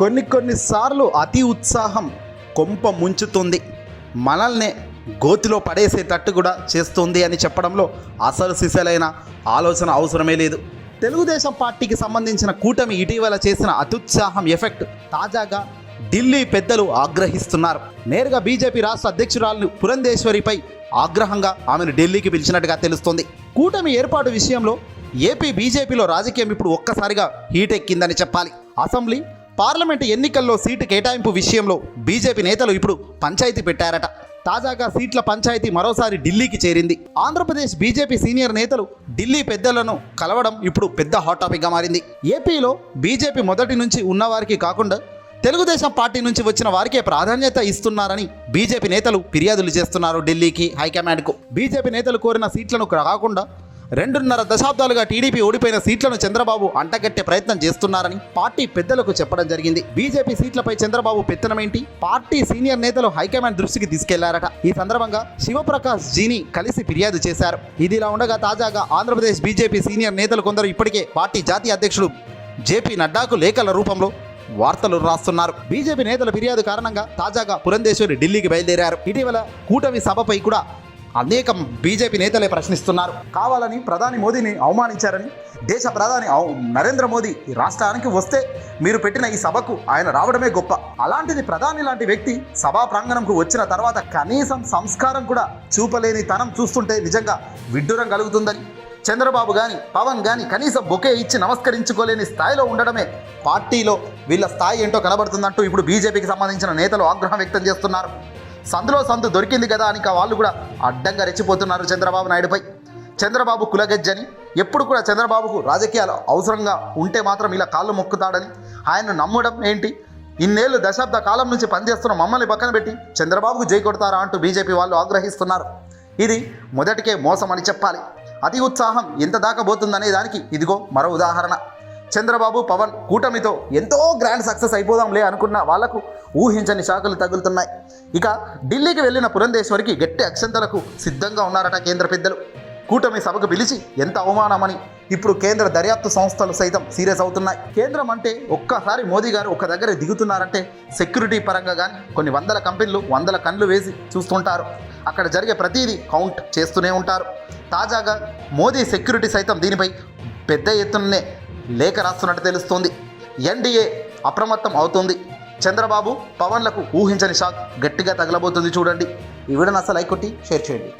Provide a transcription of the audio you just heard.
కొన్ని కొన్నిసార్లు అతి ఉత్సాహం కొంప ముంచుతుంది. మనల్నే గోతిలో పడేసేటట్టు కూడా చేస్తుంది అని చెప్పడంలో అసలు సిసలైన ఆలోచన అవసరమే లేదు. తెలుగుదేశం పార్టీకి సంబంధించిన కూటమి ఇటీవల చేసిన అత్యుత్సాహం ఎఫెక్ట్ తాజాగా ఢిల్లీ పెద్దలు ఆగ్రహిస్తున్నారు. నేరుగా బీజేపీ రాష్ట్ర అధ్యక్షురాలు పురంధేశ్వరిపై ఆగ్రహంగా ఆమెను ఢిల్లీకి పిలిచినట్టుగా తెలుస్తోంది. కూటమి ఏర్పాటు విషయంలో ఏపీ బీజేపీలో రాజకీయం ఇప్పుడు ఒక్కసారిగా హీట్ ఎక్కిందని చెప్పాలి. అసెంబ్లీ పార్లమెంటు ఎన్నికల్లో సీటు కేటాయింపు విషయంలో బీజేపీ నేతలు ఇప్పుడు పంచాయతీ పెట్టారట. తాజాగా సీట్ల పంచాయతీ మరోసారి ఢిల్లీకి చేరింది. ఆంధ్రప్రదేశ్ బీజేపీ సీనియర్ నేతలు ఢిల్లీ పెద్దలను కలవడం ఇప్పుడు పెద్ద హాట్ టాపిక్గా మారింది. ఏపీలో బీజేపీ మొదటి నుంచి ఉన్నవారికి కాకుండా తెలుగుదేశం పార్టీ నుంచి వచ్చిన వారికే ప్రాధాన్యత ఇస్తున్నారని బీజేపీ నేతలు ఫిర్యాదులు చేస్తున్నారు ఢిల్లీకి హైకమాండ్కు. బీజేపీ నేతలు కోరిన సీట్లను కాకుండా రెండున్నర దశాబ్దాలుగా టీడీపీ ఓడిపోయిన సీట్లను చంద్రబాబు అంటగట్టే ప్రయత్నం చేస్తున్నారని పార్టీ పెద్దలకు చెప్పడం జరిగింది. బీజేపీ సీట్లపై చంద్రబాబు పెత్తనమేంటి? పార్టీ సీనియర్ నేతలు హైకమాండ్ దృష్టికి తీసుకెళ్ళారట. ఈ సందర్భంగా శివప్రకాష్ జీని కలిసి ఫిర్యాదు చేశారు. ఇదిలా ఉండగా తాజాగా ఆంధ్రప్రదేశ్ బీజేపీ సీనియర్ నేతలు కొందరు ఇప్పటికే పార్టీ జాతీయ అధ్యక్షుడు జేపీ నడ్డాకు లేఖల రూపంలో వార్తలు రాస్తున్నారు. బీజేపీ నేతల ఫిర్యాదు కారణంగా తాజాగా పురంధేశ్వరి ఢిల్లీకి బయలుదేరారు. ఇటీవల కూటమి సభపై కూడా అనేక బీజేపీ నేతలే ప్రశ్నిస్తున్నారు. కావాలని ప్రధాని మోదీని అవమానించారని దేశ ప్రధాని నరేంద్ర మోదీ ఈ రాష్ట్రానికి వస్తే మీరు పెట్టిన ఈ సభకు ఆయన రావడమే గొప్ప. అలాంటిది ప్రధాని లాంటి వ్యక్తి సభా ప్రాంగణంకు వచ్చిన తర్వాత కనీసం సంస్కారం కూడా చూపలేని తనం చూస్తుంటే నిజంగా విడ్డూరం కలుగుతుందని. చంద్రబాబు కానీ పవన్ కానీ కనీసం బొకే ఇచ్చి నమస్కరించుకోలేని స్థాయిలో ఉండడమే పార్టీలో వీళ్ళ స్థాయి ఏంటో కనబడుతుందంటూ ఇప్పుడు బీజేపీకి సంబంధించిన నేతలు ఆగ్రహం వ్యక్తం చేస్తున్నారు. సందులో సందు దొరికింది కదా అని వాళ్ళు కూడా అడ్డంగా రెచ్చిపోతున్నారు చంద్రబాబు నాయుడుపై. చంద్రబాబు కులగజ్జని ఎప్పుడు కూడా చంద్రబాబుకు రాజకీయాలు అవసరంగా ఉంటే మాత్రం ఇలా కాళ్ళు మొక్కుతాడని ఆయన్ను నమ్మడం ఏంటి? ఇన్నేళ్ళు దశాబ్ద కాలం నుంచి పనిచేస్తున్న మమ్మల్ని పక్కన పెట్టి చంద్రబాబుకు జై కొడతారా అంటూ బీజేపీ వాళ్ళు ఆగ్రహిస్తున్నారు. ఇది మొదటికే మోసం అని చెప్పాలి. అతి ఉత్సాహం ఎంత దాకా పోతుందనే దానికి ఇదిగో మరో ఉదాహరణ. చంద్రబాబు పవన్ కూటమితో ఎంతో గ్రాండ్ సక్సెస్ అయిపోదాంలే అనుకున్న వాళ్ళకు ఊహించని శాఖలు తగులుతున్నాయి. ఇక ఢిల్లీకి వెళ్ళిన పురంధేశ్వరికి గట్టి అక్షంతలకు సిద్ధంగా ఉన్నారట కేంద్ర పెద్దలు. కూటమి సభకు పిలిచి ఎంత అవమానమని ఇప్పుడు కేంద్ర దర్యాప్తు సంస్థలు సైతం సీరియస్ అవుతున్నాయి. కేంద్రం అంటే ఒక్కసారి మోదీ గారు ఒక దగ్గర దిగుతున్నారంటే సెక్యూరిటీ పరంగా కానీ కొన్ని వందల కంపెనీలు వందల కళ్ళు వేసి చూస్తుంటారు. అక్కడ జరిగే ప్రతిదీ కౌంట్ చేస్తూనే ఉంటారు. తాజాగా మోదీ సెక్యూరిటీ సైతం దీనిపై పెద్ద ఎత్తుననే లేఖ రాస్తున్నట్టు తెలుస్తోంది. ఎన్డీఏ అప్రమత్తం అవుతుంది. చంద్రబాబు పవన్లకు ఊహించని షాక్ గట్టిగా తగలబోతుంది చూడండి. ఈ వీడియోని అసలు లైక్ కొట్టి షేర్ చేయండి.